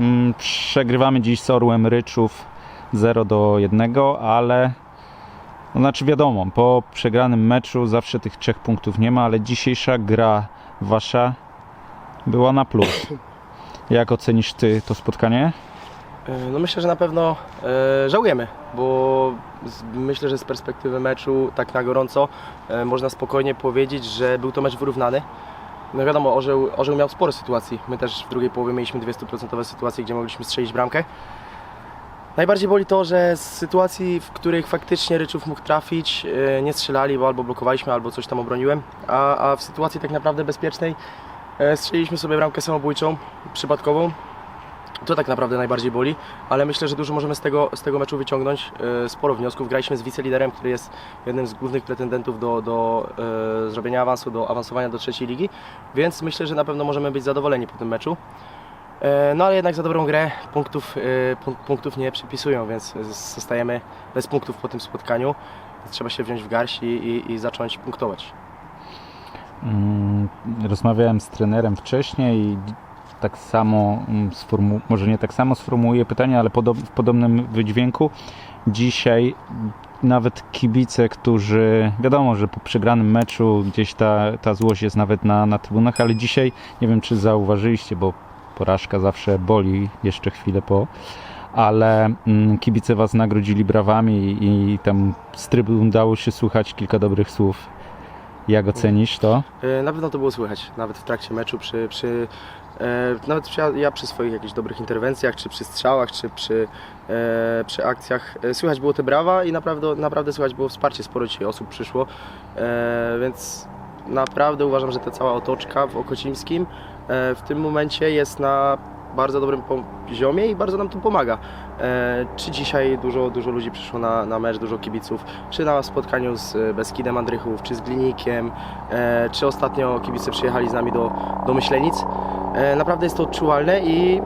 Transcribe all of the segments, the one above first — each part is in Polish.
Mm, Przegrywamy dziś z Orłem Ryczów 0 do 1, ale no znaczy wiadomo, po przegranym meczu zawsze tych trzech punktów nie ma, ale dzisiejsza gra wasza była na plus. Jak ocenisz ty to spotkanie? E, No myślę, że na pewno e, żałujemy, bo z, myślę, że z perspektywy meczu tak na gorąco e, można spokojnie powiedzieć, że był to mecz wyrównany. No wiadomo, Orzeł, Orzeł miał sporo sytuacji. My też w drugiej połowie mieliśmy 200% sytuacje, gdzie mogliśmy strzelić bramkę. Najbardziej boli to, że z sytuacji, w których faktycznie Ryczów mógł trafić, e, nie strzelali, bo albo blokowaliśmy, albo coś tam obroniłem, a, a w sytuacji tak naprawdę bezpiecznej e, strzeliliśmy sobie bramkę samobójczą, przypadkową, to tak naprawdę najbardziej boli, ale myślę, że dużo możemy z tego, z tego meczu wyciągnąć. E, Sporo wniosków. Graliśmy z wiceliderem, który jest jednym z głównych pretendentów do, do e, zrobienia awansu, do awansowania do trzeciej ligi, więc myślę, że na pewno możemy być zadowoleni po tym meczu. E, No ale jednak za dobrą grę punktów, pun- punktów nie przypisują, więc zostajemy bez punktów po tym spotkaniu. Trzeba się wziąć w garść i, i, i zacząć punktować. Mm, Rozmawiałem z trenerem wcześniej tak samo mm, sformu- może nie tak samo sformułuję pytanie, ale w podobnym wydźwięku. Dzisiaj nawet kibice, którzy wiadomo, że po przegranym meczu gdzieś ta, ta złość jest nawet na, na trybunach, ale dzisiaj nie wiem czy zauważyliście, bo porażka zawsze boli jeszcze chwilę po, ale mm, kibice was nagrodzili brawami i, i tam z trybun dało się słuchać kilka dobrych słów. Jak ocenisz to? E, Na pewno to było słychać, nawet w trakcie meczu, przy, przy, nawet przy, ja przy swoich jakichś dobrych interwencjach, czy przy strzałach, czy przy, e, przy akcjach. E, słychać było te brawa i naprawdę, naprawdę słychać było wsparcie, sporo dzisiaj osób przyszło, e, więc naprawdę uważam, że ta cała otoczka w Okocimskim e, w tym momencie jest na bardzo dobrym poziomie i bardzo nam to pomaga. E, Czy dzisiaj dużo, dużo ludzi przyszło na, na mecz, dużo kibiców, czy na spotkaniu z e, Beskidem Andrychów, czy z Glinikiem, e, czy ostatnio kibice przyjechali z nami do, do Myślenic. E, Naprawdę jest to odczuwalne i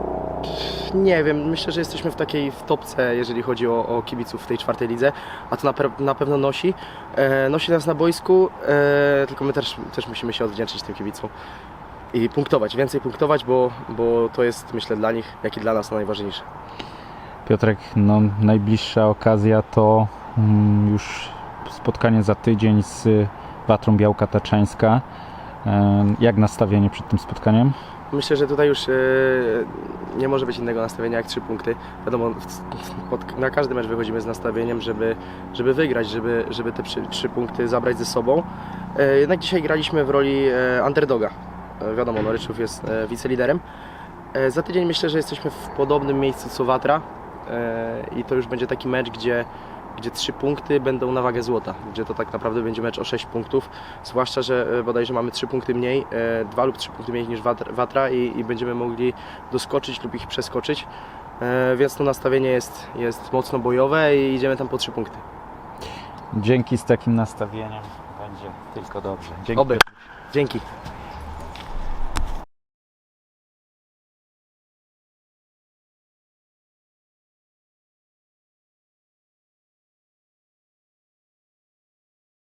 nie wiem, myślę, że jesteśmy w takiej w topce, jeżeli chodzi o, o kibiców w tej czwartej lidze, a to na, pe- na pewno nosi. E, Nosi nas na boisku, e, tylko my też, też musimy się odwdzięczyć tym kibicom i punktować, więcej punktować, bo, bo to jest myślę dla nich, jak i dla nas najważniejsze. Piotrek, no, najbliższa okazja to mm, już spotkanie za tydzień z Watrą Białka Taczańska. Em, Jak nastawienie przed tym spotkaniem? Myślę, że tutaj już e, nie może być innego nastawienia jak trzy punkty. Wiadomo, na każdy mecz wychodzimy z nastawieniem, żeby, żeby wygrać, żeby, żeby te trzy, punkty zabrać ze sobą. E, jednak dzisiaj graliśmy w roli e, underdoga. Wiadomo, no, Ryczów jest wiceliderem. Za tydzień myślę, że jesteśmy w podobnym miejscu co Watra i to już będzie taki mecz, gdzie gdzie trzy punkty będą na wagę złota, gdzie to tak naprawdę będzie mecz o 6 punktów, zwłaszcza, że e, bodajże mamy 3 punkty mniej, e, dwa lub 3 punkty mniej niż Watr- Watra i, i będziemy mogli doskoczyć lub ich przeskoczyć, e, więc to nastawienie jest, jest mocno bojowe i idziemy tam po 3 punkty. Dzięki z takim nastawieniem będzie tylko dobrze. Dzięki. Oby. Dzięki.